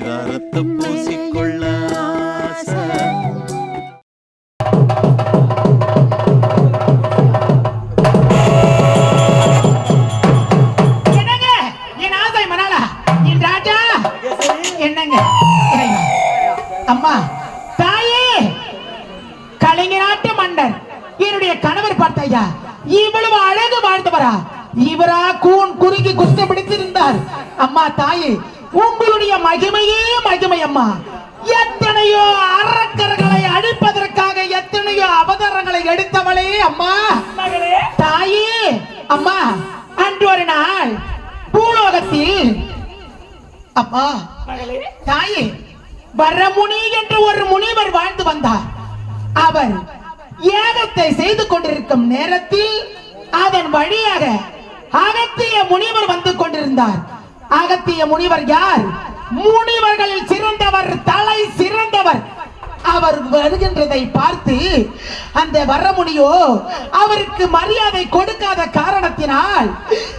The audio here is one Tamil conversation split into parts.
பரிதாரத்தை பூசிக்கொள்ள என்னங்க? அம்மா தாயே! கலைஞ நாட்டு மன்னர். என்னுடைய கணவர் பார்த்தையா இவ்வளவு அழகு வாழ்ந்தவரா. இவரா கூன் குறுகி குஸ்தி பிடித்திருந்தார். அம்மா தாயே உங்களுடைய மகிமையே மகிமை அம்மா. எத்தனையோ அரக்கர்களை அழிப்பதற்காக எத்தனையோ அவதாரங்களை எடுத்தவளே அம்மா. தாயே அம்மா அன்று ஒரு நாள் பூலோகத்தில் அப்பா தாயே வரமுனி என்று ஒரு முனிவர் வாழ்ந்து வந்தார். அவர் ஏகத்தை செய்து கொண்டிருக்கும் நேரத்தில் அதன் வழியாக அகத்திய முனிவர் வந்து கொண்டிருந்தார். அகத்திய முனிவர் யார்? முனிவர்களில் சிறந்தவர் தலை சிறந்தவர். அவர் வருகின்றதை பார்த்து அந்த வரமுனியோ அவருக்கு மரியாதை கொடுக்காத காரணத்தினால்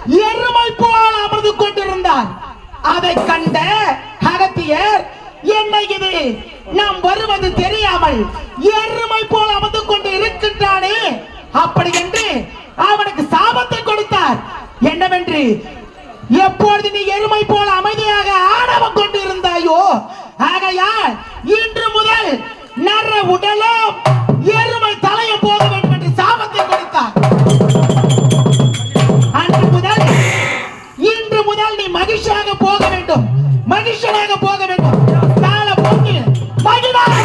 எருமை போல் அமர்ந்து கொண்டிருந்தார். அதை கண்ட அகத்தியர் என்ன இது? நாம் வருவது தெரியாமல் எருமை போல் அமர்ந்து கொண்டு இருக்கின்றானே. அப்படி என்று அவனுக்கு சாபத்தை கொடுத்தார். என்னவென்று? எப்பொழுது நீ எருமை போல அமைதியாக ஆணவம் கொண்டு இருந்தாயோ ஆகையால் இன்று முதல் நர உடலும் எருமை தலையும் போக வேண்டும் என்று சாபத்தை கொடுத்தார். அன்று முதல் இன்று முதல் நீ மகிழ்ச்சியாக போக வேண்டும். மகிழ்ச்சியாக போக வேண்டும். கால போக்கில் மகிழாசூரன்,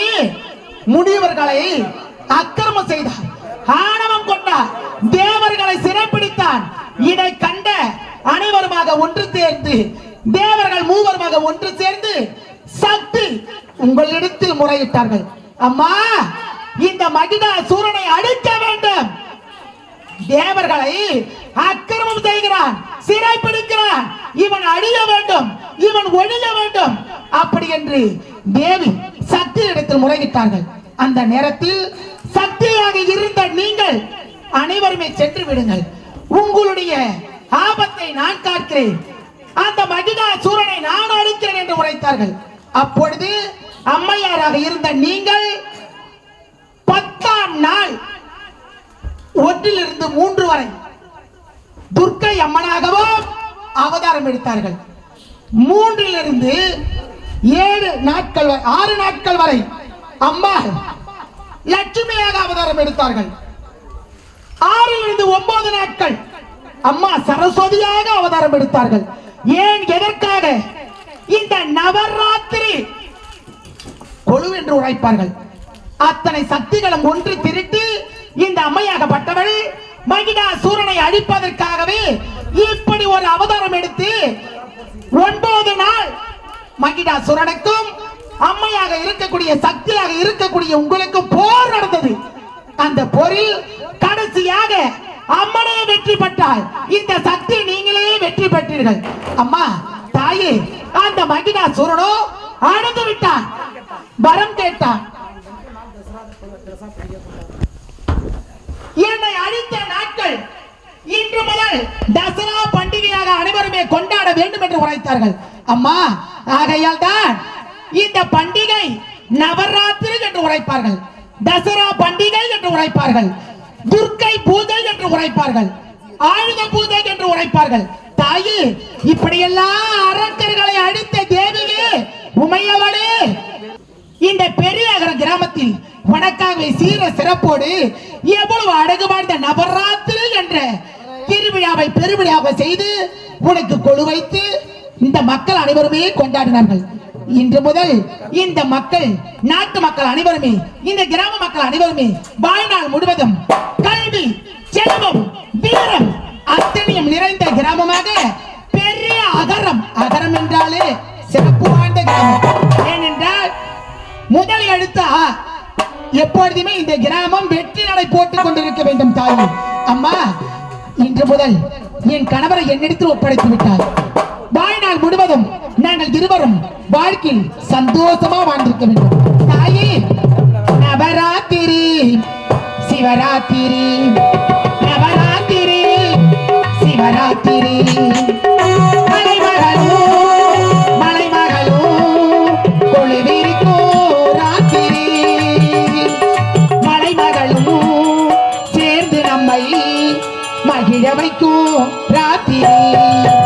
வர்றமுனி முனிவர்களை அக்கிரமம் செய்தார். ஆணவம் கொண்டார் தேவர்களை சிறைப்பிடித்தான். இதை கண்ட அனைவருமாக ஒன்று சேர்ந்து தேவர்கள் மூவருமாக ஒன்று சேர்ந்து சக்தி உங்களிடத்தில் முறையிட்டார்கள். அம்மா இந்த மகிதா சூரனை அழிக்க வேண்டும். தேவர்களை அக்கிரமம் செய்கிறான் சிறைப்பிடிக்கிறான். இவன் அழிய வேண்டும் இவன் ஒழிய வேண்டும். அப்படி என்று தேவி சக்தி இடத்தில் முறையிட்டார்கள் அந்த நேரத்தில் சத்தியாக இருந்த நீங்கள் அனைவருமே சென்று விடுங்கள். உங்களுடைய ஆபத்தை நான் காக்கிறேன் அந்த மகிதா சூரனை நான் அழிக்கிறேன் என்று உரைத்தார்கள். அப்பொழுது அம்மையாராக இருந்த நீங்கள் பத்தாம் நாள் ஒன்றிலிருந்து மூன்று வரை துர்க்கை அம்மனாகவும் அவதாரம் எடுத்தார்கள். மூன்றிலிருந்து ஏழு நாட்கள் வரை ஆறு நாட்கள் வரை அம்மா லட்சுமியாக அவதாரம் எடுத்தார்கள். ஆறிலிருந்து ஒன்பது நாட்கள் அம்மா சரஸ்வதியாக அவதாரம் எடுத்தார்கள். ஏன் எதற்காக? இந்த நவராத்திரி கொழு என்று உழைப்பார்கள் அத்தனை சக்திகளும் ஒன்று திரட்டி இந்த அம்மையாகப்பட்டவள் மகிடா சூரனை அழிப்பதற்காகவே இப்படி ஒரு அவதாரம் எடுத்து ஒன்பது நாள் மகிடாசுரனுக்கும் அம்மையாக இருக்கக்கூடிய சக்தியாக இருக்கக்கூடிய உங்களுக்கு போர் நடந்தது. அந்த போரில் கடைசியாக அம்மனே வெற்றி பெற்றால் இந்த சக்தி நீங்களே வெற்றி பெற்றீர்கள். அம்மா தாயே அந்த மகிடா சூரனோ அழுது விட்டான். வரம் கேட்டான். என்னை அழித்த நாட்கள் இன்று முதல் தசரா பண்டிகையாக அனைவருமே கொண்டாட வேண்டும் என்று உரைத்தார்கள். அம்மா ஆகையால் தான் இந்த பண்டிகை நவராத்திரி என்று உரைப்பார்கள். தசரா பண்டிகை என்று உரைப்பார்கள். துர்க்கை பூஜை என்று உரைப்பார்கள். ஆயுத பூஜை என்று உரைப்பார்கள். தாயே இப்படியெல்லாம் அரக்கர்களை அழித்த தேவியே உமையவளே. இந்த பெரிய கிராமத்தில் உனக்காகவே சீர சிறப்போடு எவ்வளவு அழகு வாழ்ந்த நவராத்திரி என்ற திருவிழாவை பெருவிழாவை செய்து உனக்கு கொழு வைத்து இந்த மக்கள் அனைவருமே கொண்டாடினார்கள். இன்று முதல் இந்த மக்கள் நாட்டு மக்கள் அனைவருமே இந்த கிராம மக்கள் அனைவருமே வாழ்நாள் முழுவதும் கல்வி செல்வம் வீரம் அத்தனையும் நிறைந்த கிராமமாக பெரிய அகரம் அகரம் என்றாலே சிறப்பு வாய்ந்த கிராமம். ஏனென்றால் முதல் எழுத்தா எப்பொழுதுமே இந்த கிராமம் வெற்றி நடை போட்டுக் கொண்டிருக்க வேண்டும் தாய். அம்மா இன்று முதல் என் கணவரை என்னிடத்தில் ஒப்படைத்து விட்டார் வாழ்நாள் முழுவதும் நாங்கள் இருவரும் வாழ்க்கையில் சந்தோஷமா வாழ்ந்திருக்க வேண்டும். தாயே நவராத்திரி சிவராத்திரி நவராத்திரி சிவராத்திரி. மகிழ வைக்கும் ராத்திரி.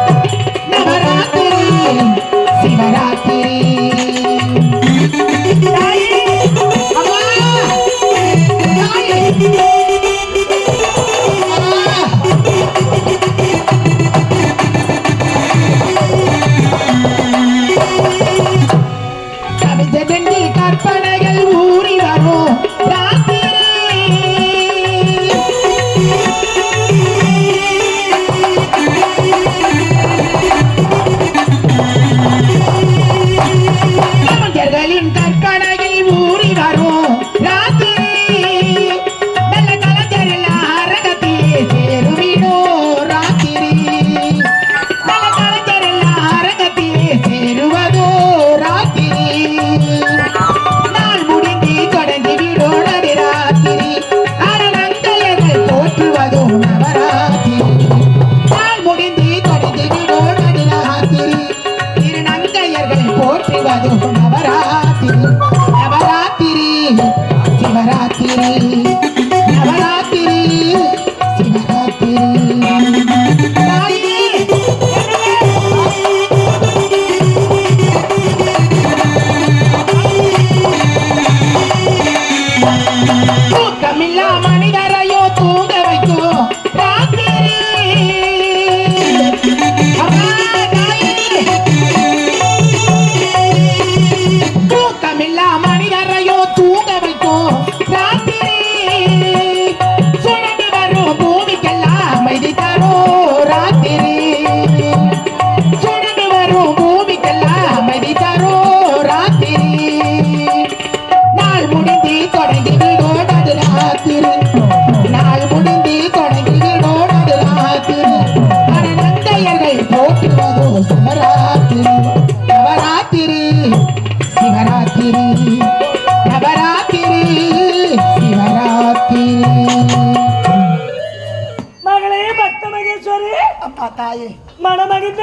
Oh.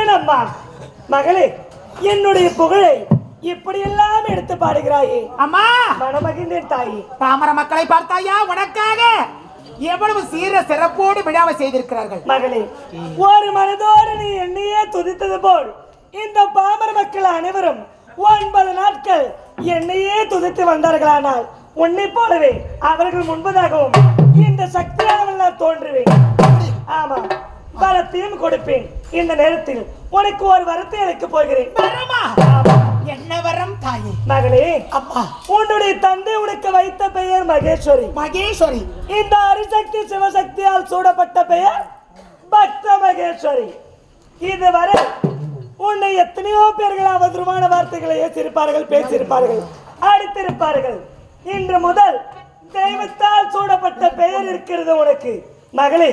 அம்மா மகளே என்னுடைய புகழை இப்படியெல்லாம் எடுத்து பாடுகிறாயே. அம்மா! மனமகிழ்ந்தேன் தாயே. பாமர மக்களை பார்த்தாயா? உனக்காக எவ்வளவு சீர சிறப்போடு விழாவை செய்திருக்கிறார்கள். மகளே ஒரு மனதோடு நீ என்னையே துதித்தது போல் இந்த பாமர மக்கள் அனைவரும் ஒன்பது நாட்கள் என்னையே துதித்து வந்தார்களானால் உன்னை போலவே அவர்கள் முன்பதாகவும் இந்த சக்தியானவள் நான் தோன்றுவேன். ஆமா வரத்தையும் கொடுப்பேன். இந்த நேரத்தில் உனக்கு ஒரு வரத்தை அளிக்கப் போகிறேன். வரமா. என்ன வரம் தாயே? மகளே அப்பா. உன்னுடைய தந்தை உனக்கு வைத்த பெயர் மகேஸ்வரி. மகேஸ்வரி. இந்த அரிசக்தி சிவசக்தியால் சூடப்பட்ட பெயர் பக்த மகேஸ்வரி. இதுவரை உன்னை எத்தனையோ பேர்கள் அவதூறான வார்த்தைகளை ஏற்றிருப்பார்கள் பேசியிருப்பார்கள் அடித்திருப்பார்கள். இன்று முதல் தெய்வத்தால் சூடப்பட்ட பெயர் இருக்கிறது உனக்கு. மகளே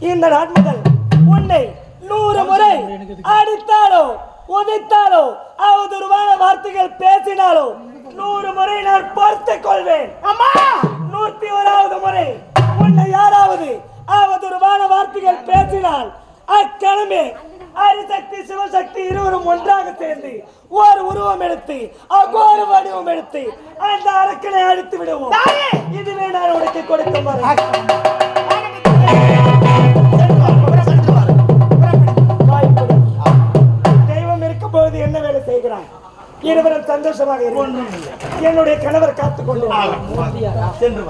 இந்த நாள் முதல் உன்னை நூறு முறை அடித்தாலோ உதைத்தாலோ அவதூறான வார்த்தைகள் பேசினாலோ நூறு முறை நான் பொறுத்துக் கொள்வேன். அம்மா! நூத்தி ஓராவது முறை உன்னை யாராவது அவதூறான வார்த்தைகள் பேசினால் அக்கணமே அரிசக்தி சிவசக்தி இருவரும் ஒன்றாக சேர்ந்து ஒரு உருவம் எடுத்து அகோர வடிவம் எடுத்து அந்த அரக்கனை அழித்து விடுவோம்! இதுவே நான் உனக்கு கொடுத்த முறை சந்தோஷமாக என்னுடைய கணவர் காத்துக் கொண்டு சென்று